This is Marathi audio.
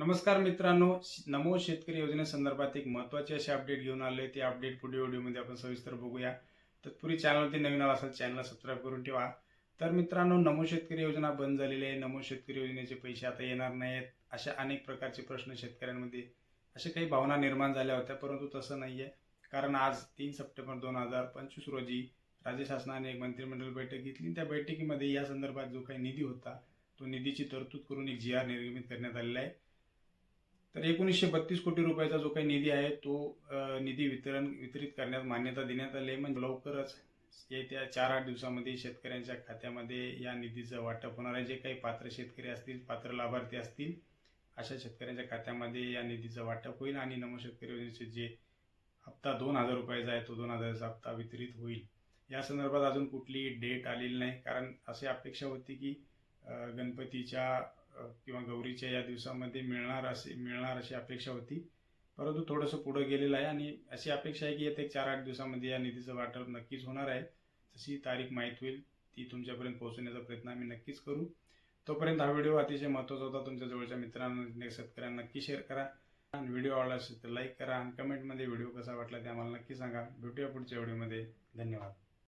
नमस्कार मित्रांनो नमो शेतकरी योजनेसंदर्भात एक महत्त्वाची अशी अपडेट घेऊन आले ते अपडेट पुढील व्हिडिओमध्ये आपण सविस्तर बघूया. तत्पूर्वी चॅनलवरती नवीन आला असेल चॅनलला सबस्क्राईब करून ठेवा. तर मित्रांनो नमो शेतकरी योजना बंद झालेली आहे. नमो शेतकरी योजनेचे पैसे आता येणार नाहीत अशा अनेक प्रकारचे प्रश्न शेतकऱ्यांमध्ये अशा काही भावना निर्माण झाल्या होत्या परंतु तसं नाही आहे कारण आज तीन सप्टेंबर दोन हजार पंचवीस रोजी राज्य शासनाने एक मंत्रिमंडळ बैठक घेतली. त्या बैठकीमध्ये या संदर्भात जो काही निधी होता तो निधीची तरतूद करून एक जी आर निर्गमित करण्यात आलेला आहे. तर एकोणीसशे बत्तीस कोटी रुपयाचा जो काही निधी आहे तो निधी वितरण वितरित करण्यात मान्यता देण्यात आली आहे. म्हणजे लवकरच येत्या चार आठ दिवसामध्ये शेतकऱ्यांच्या खात्यामध्ये या निधीचं वाटप होणार आहे. जे काही पात्र शेतकरी असतील पात्र लाभार्थी असतील अशा शेतकऱ्यांच्या खात्यामध्ये या निधीचं वाटप होईल आणि नमो शेतकरी योजनेचे जे हप्ता दोन हजार रुपयाचा आहे तो दोन हजाराचा हप्ता वितरित होईल. या संदर्भात अजून कुठलीही डेट आलेली नाही. कारण अशी अपेक्षा होती की गणपतीच्या किंवा गौरीच्या या दिवसामध्ये मिळणार असे मिळणार अशी अपेक्षा होती. परंतु थोडंसं पुढं गेलेलं आहे आणि अशी अपेक्षा आहे की येत्या चार आठ दिवसामध्ये या निधीचं वाटप नक्कीच होणार आहे. तशी तारीख माहीत होईल ती तुमच्यापर्यंत पोहोचवण्याचा प्रयत्न आम्ही नक्कीच करू. तोपर्यंत हा व्हिडिओ अतिशय महत्त्वाचा होता. तुमच्या जवळच्या मित्रांना शेतकऱ्यांना नक्की शेअर करा. आणि व्हिडिओ आवडला असेल तर लाईक करा आणि कमेंटमध्ये व्हिडिओ कसा वाटला ते आम्हाला नक्की सांगा. भेटूया पुढच्या व्हिडिओमध्ये. धन्यवाद.